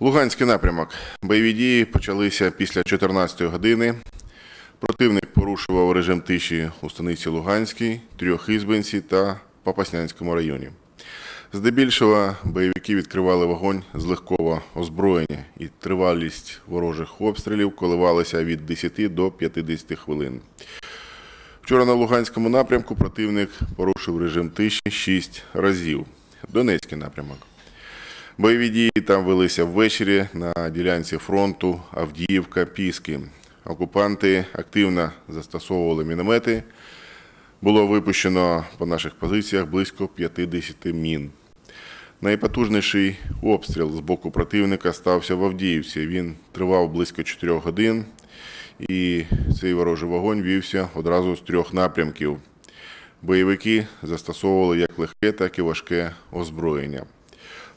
Луганський напрямок. Бойові дії почалися після 14-ї години. Противник порушував режим тиші у станиці Луганській, Трьохізбинці та Попаснянському районі. Здебільшого бойовики відкривали вогонь з легкого озброєння, і тривалість ворожих обстрілів коливалася від 10 до 50 хвилин. Вчора на Луганському напрямку противник порушив режим тиші 6 разів. Донецький напрямок. Бойові дії там велися ввечері на ділянці фронту Авдіївка-Піски. Окупанти активно застосовували міномети. Було випущено по наших позиціях близько 50 мін. Найпотужніший обстріл з боку противника стався в Авдіївці. Він тривав близько 4 годин, і цей ворожий вогонь вівся одразу з трьох напрямків. Бойовики застосовували як легке, так і важке озброєння.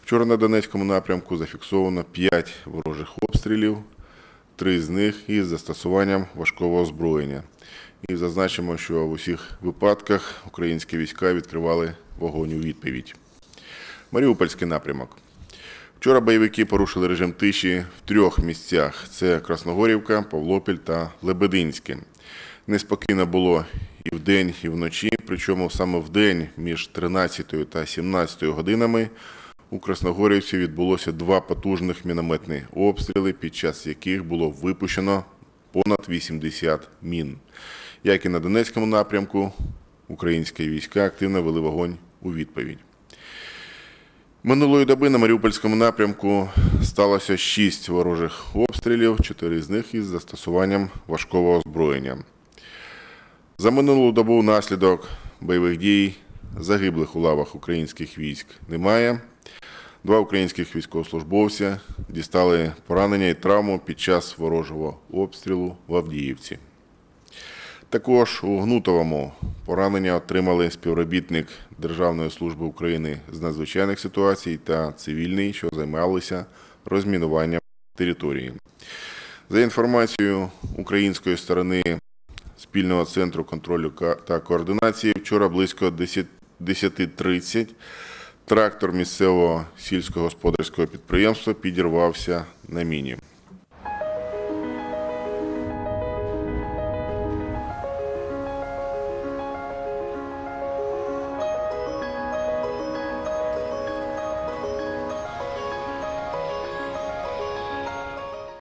Вчора на Донецькому напрямку зафіксовано 5 ворожих обстрілів, три з них із застосуванням важкого озброєння. І зазначимо, що в усіх випадках українські війська відкривали вогонь у відповідь. Маріупольський напрямок. Вчора бойовики порушили режим тиші в трьох місцях: це Красногорівка, Павлопіль та Лебединське. Неспокійно було і вдень, і вночі, причому саме вдень між 13 та 17 годинами у Красногорівці відбулося два потужних мінометні обстріли, під час яких було випущено понад 80 мін. Як і на Донецькому напрямку, українські війська активно вели вогонь у відповідь. Минулої доби на Маріупольському напрямку сталося шість ворожих обстрілів, чотири з них із застосуванням важкого озброєння. За минулу добу внаслідок бойових дій загиблих у лавах українських військ немає. Два українських військовослужбовця дістали поранення і травму під час ворожого обстрілу в Авдіївці. Також у Гнутовому поранення отримали співробітник Державної служби України з надзвичайних ситуацій та цивільний, що займалися розмінуванням території. За інформацією української сторони спільного центру контролю та координації, вчора близько 10 10.30 трактор місцевого сільськогосподарського підприємства підірвався на міні.